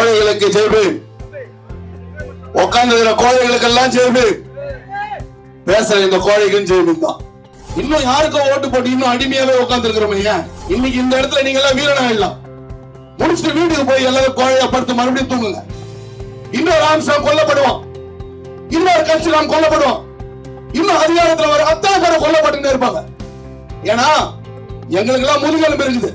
கோழைகளுக்கு ஜெய்பீம் உட்கார்ந்து கோழைகளுக்கெல்லாம் ஜெயிப்பு பேசுற இந்த கோழைக்கும் ஜெயிப்பு தான். இன்னும் யாருக்கும் ஓட்டு போட்டு இன்னும் அடிமையாவே உட்கார்ந்து இருக்கிறோம் ஏன் இன்னைக்கு இந்த இடத்துல நீங்க எல்லாம் வீரனா ஆயிடலாம் முடிச்சுட்டு வீட்டுக்கு போய் எல்லாரும் கோழைய படுத்து மறுபடியும் தூங்குங்க. இன்னொரு ஆம்சம் கொல்லப்படுவான் இன்னொரு கட்சி நாம் கொல்லப்படுவான் இன்னும் அதிகாரத்துல வர அத்தனை பேரும் கொல்லப்பட்டு இருப்பாங்க. ஏன்னா எங்களுக்கு எல்லாம் முதுகெலும்பு இருக்குது.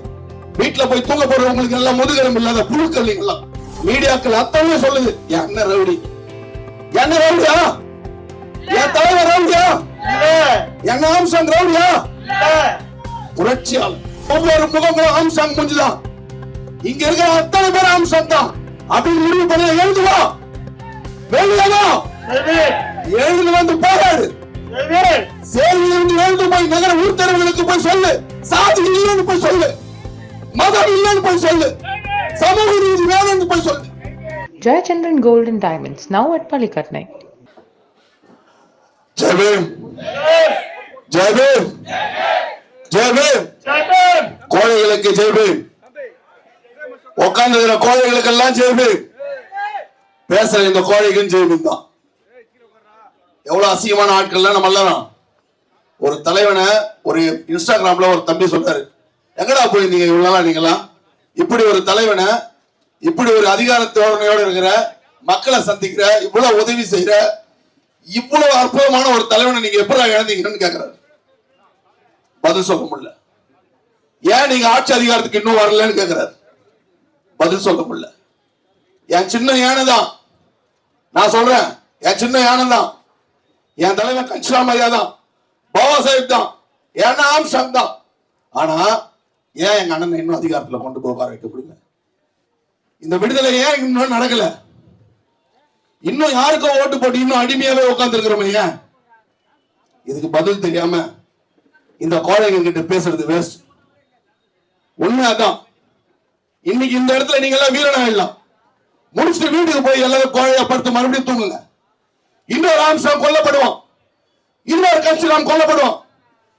வீட்டுல போய் தூங்க போறவங்களுக்கு எல்லாம் முதுகெலும்பு இல்லாத புழுக்கள் எல்லாம் மீடியாக்கள் அத்தனை சொல்லுது என்ன ரவுடி. என்ன ரவுடியா? என் தலைவர் ரவுடியா? என்ன ஆம்சங் ரவுடியா? புரட்சியாளர் ஒவ்வொரு முகங்களும் ஆம்சாங் முடிஞ்சுதான் இங்க இருக்கிற அத்தனை பேர் ஆம்சாங் தான். அப்படின்னு முடிவு பண்ணி எழுதுவா வெளியே எழுந்து வந்து போராடு சேரியிலிருந்து எழுந்து போய் நகர ஊர் தெருவுகளுக்கு போய் சொல்லு. சாதி இல்லைன்னு போய் சொல்லு. மதம் இல்லைன்னு போய் சொல்லு. சமூக நீதி வேணும்னு போய் சொல்லு. Jayachandran Gold and Diamonds, now at Palikatnai. ஜெயபீம். Jai Bhim. Jai Bhim. கோழைகளுக்கு ஜெயபீம். உட்கார்ந்து கோழைகளுக்கெல்லாம் ஜெயபீம். பேசுற இந்த கோழைக்கும் ஜெயபீம் தான். எவ்வளவு அசிங்கமான ஆட்கள்லாம் நம்ம எல்லாம் ஒரு தலைவனை ஒரு இன்ஸ்டாகிராம்ல ஒரு தம்பி சொல்றாரு. எங்கடா இவ்வளவு நாளா நீங்களாம் இப்படி ஒரு தலைவனை இப்படி ஒரு அதிகார இருக்கிற மக்களை சந்திக்கிற இவ்வளவு உதவி செய்யற இவ்வளவு அற்புதமான ஒரு தலைவனை நீங்க எப்படி இழந்தீங்கன்னு கேக்குறாரு. பதில் சொல்ல முடியல. ஏன் நீங்க ஆட்சி அதிகாரத்துக்கு இன்னும் வரலன்னு கேக்குறாரு. பதில் சொல்ல முடியல. என் சின்ன யானை தான் நான் சொல்றேன் என் சின்ன யானை தான் என் தலைவன் கன்சிராமையா ஐயா தான். பாபா சாஹிப் தான். என் ஆம்சம் தான். ஆனா ஏன் எங்க அண்ணன் இன்னும் அதிகாரத்துல கொண்டு போக வைக்க முடியல இந்த விடுதலை ஏன் இன்னும் நடக்கல? இன்னும் யாருக்கோ ஓட்டு போட்டு இன்னும் அடிமையாவே உட்கார்ந்து இருக்கிறோம் ஏன்? இதுக்கு பதில் தெரியாம இந்த கோழைங்க கிட்ட பேசுறது வேஸ்ட் உண்மை அதான். இன்னைக்கு இந்த இடத்துல நீங்க எல்லாம் வீரன் ஆயிடலாம் முடிச்சுட்டு வீட்டுக்கு போய் எல்லாரும் கோழைய படுத்து மறுபடியும் தூங்குங்க. இன்னொரு ஆம்சம் கொல்லப்படுவோம். இன்னொரு கட்சி நாம் கொல்லப்படுவோம்.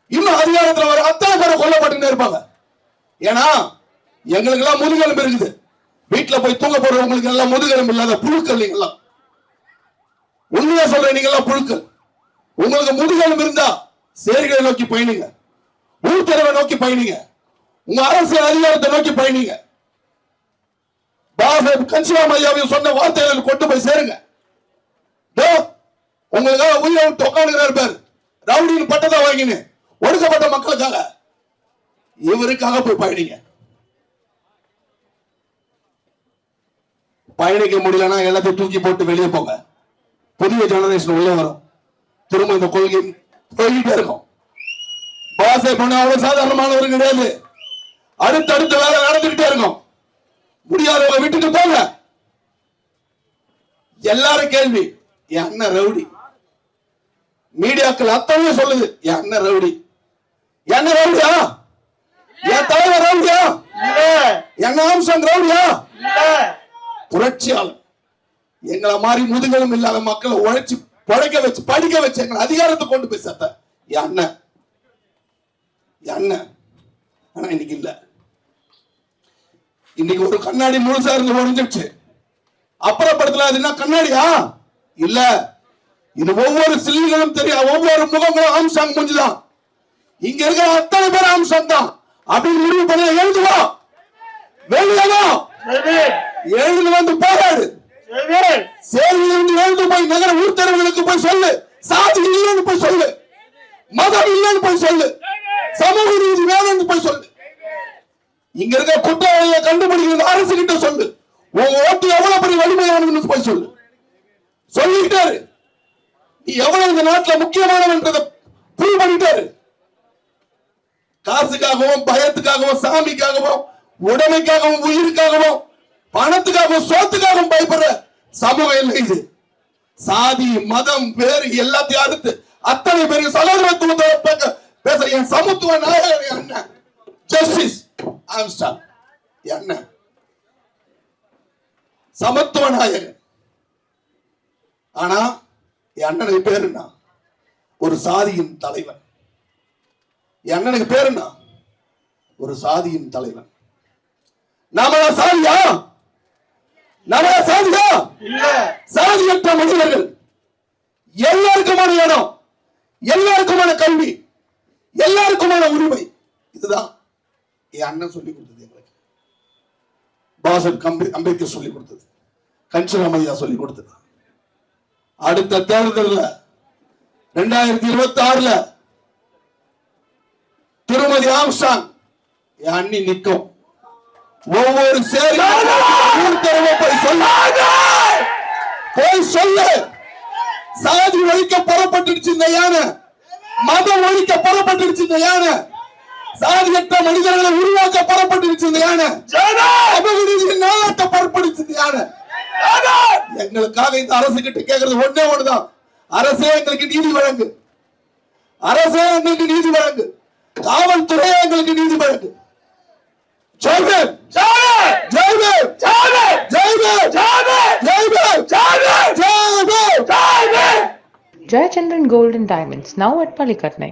இன்னும் அதிகாரத்துல வர அத்தனை பேர் கொல்லப்பட்டு இருப்பாங்க. ஏன்னா எங்களுக்கு எல்லாம் முதுகெலும்பு இருக்குது. வீட்டுல போய் தூங்க போறவங்களுக்கு எல்லாம் முதுகெலும்பு இல்லாத புழுக்கள் நீங்க எல்லாம் உண்மையா சொல்றேன் நீங்க எல்லாம் புழுக்கள். உங்களுக்கு முதுகெலும்பு இருந்தா சேரிகளை நோக்கி பயணிங்க. உள்துறவை நோக்கி பயணிங்க. உங்க அரசியல் அதிகாரத்தை நோக்கி பயணிங்க. பாபு கன்சிராம் ஐயாவையும் சொன்ன வார்த்தைகளை கொண்டு போய் சேருங்க. உங்களுக்காக உயிரை விட்டு உட்காந்துக்கிறார் பேர். ரவுடின்னு பட்டத்தை வாங்கினு ஒடுக்கப்பட்ட மக்களுக்காக. இவருக்காக போய் பயணிங்க. பயணிக்க முடியலன்னா எல்லாத்தையும் தூக்கி போட்டு வெளியே போங்க. புதிய ஜெனரேஷன் உள்ள வரும். திரும்ப இந்த கொள்கை போயிட்டே இருக்கும். பாசை பண்ண அவ்வளவு சாதாரணமானவர் கிடையாது. அடுத்தடுத்த வேலை நடந்துகிட்டே இருக்கும். முடியாதவங்க விட்டுட்டு போங்க. எல்லாரும் கேள்வி என் அண்ணன் ரவுடி. மீடியாக்கள் அத்தனையும் சொல்லுது என் அண்ணன் ரவுடி. என்ன ரவுடியா? என் தலைவர் ரவுடியா? என் அம்சம் ரவுடியா? புரட்சியாளர். எங்களை மாதிரி முதுகெலும் இல்லாத மக்களை உழைச்சு பழைக்க வச்சு படிக்க வச்சு எங்களை அதிகாரத்தை கொண்டு போய் சேர்த்த என் அண்ணன். என் அண்ணன். ஆனா இன்னைக்கு இல்ல. இன்னைக்கு ஒரு கண்ணாடி முழுசா இருந்து உடஞ்சிடுச்சு அப்புறப்படுத்தல அது என்ன கண்ணாடியா? இல்ல. இது ஒவ்வொரு சில்லிகளும் தெரியும் ஒவ்வொரு முகங்களும் ஆம்சாங் முடிஞ்சுதான் இங்க இருக்கிற அத்தனை பேர் ஆம்சாங் தான் அப்படின்னு முடிவு பண்ண எழுதுவா? வெளியே எழுந்து வந்து போராடு சேரியிலிருந்து எழுந்து போய் நகர ஊர் தெருவுகளுக்கு போய் சொல்லு. சாதி இல்லைன்னு போய் சொல்லு. மதம் இல்லைன்னு போய் சொல்லு. சமூக நீதி வேணும்னு போய் சொல்லு. இங்க இருக்க குற்றவாளிகளை கண்டுபிடிக்கிறது அரசு கிட்ட சொல்லு. உங்க ஓட்டு எவ்வளவு பெரிய வலிமையானதுன்னு போய் சொல்லு. சொல்லிட்டாரு நீ எவ்வளவு இந்த நாட்டுல முக்கியமானவன்றத ப்ரூவ் பண்ணிட்டாரு. காசுக்காகவும் பயத்துக்காகவும் சாமிக்காகவும் உடமைக்காகவும் உயிருக்காகவும் பணத்துக்காகவும் சோத்துக்காகவும் பயப்படுற சமூகம் இல்லை இது. சாதி மதம் வேறு எல்லாத்தையும் அடுத்து அத்தனை பேருக்கு சகோதரத்துவத்தை பேச- பேசுற என் சமத்துவ நாயகன் என்ன? ஜஸ்டிஸ் ஆம்ஸ்டாங் சமத்துவ நாயகன். ஆனா என் அண்ணனுக்கு ஒரு சாதியின் தலைவன். என் அண்ணனுக்கு பேரு என்ன? ஒரு சாதியின் தலைவன். நாம சாதியா? நம்ம சாதியா? சாதியற்ற மனிதர்கள். எல்லாருக்குமான இடம் எல்லாருக்குமான கல்வி எல்லாருக்குமான உரிமை. இதுதான் என் அண்ணன் சொல்லி கொடுத்தது எங்களுக்கு. பாசன் கம்பி அம்பேத்கர் சொல்லி கொடுத்தது. கஞ்சராமையா சொல்லி கொடுத்தது. அடுத்த தேர்தல்ல ரெண்டாயிரத்தி இருபத்தி ஆறுல திருமதி என் அண்ணி நிற்கும். ஒவ்வொரு போய் சொல்ல. போய் சொல்லு. சாதி ஒழிக்க புறப்பட்டுடுச்சு இந்த யானை. மதம் ஒழிக்க புறப்பட்டுடுச்சு இந்த யானை. சாதியற்ற மனிதர்களை உருவாக்க புறப்பட்டுடுச்சு இந்த யானை. அபகரிதியின் நாளத்தை புறப்படுச்சு இந்த யானை. எங்களுக்காக இந்த அரசு கிட்ட கேக்குறது ஒண்ணே ஒண்ணுதான். அரசே எங்களுக்கு நீதி வழங்கு. அரசே எங்களுக்கு நீதி வழங்கு. காவல்துறையே எங்களுக்கு நீதி வழங்கு Jai Bhim Jai Bhim Jai Bhim Jai Bhim Jai Bhim Jayachandran Gold and Diamonds, now at Palikatnai.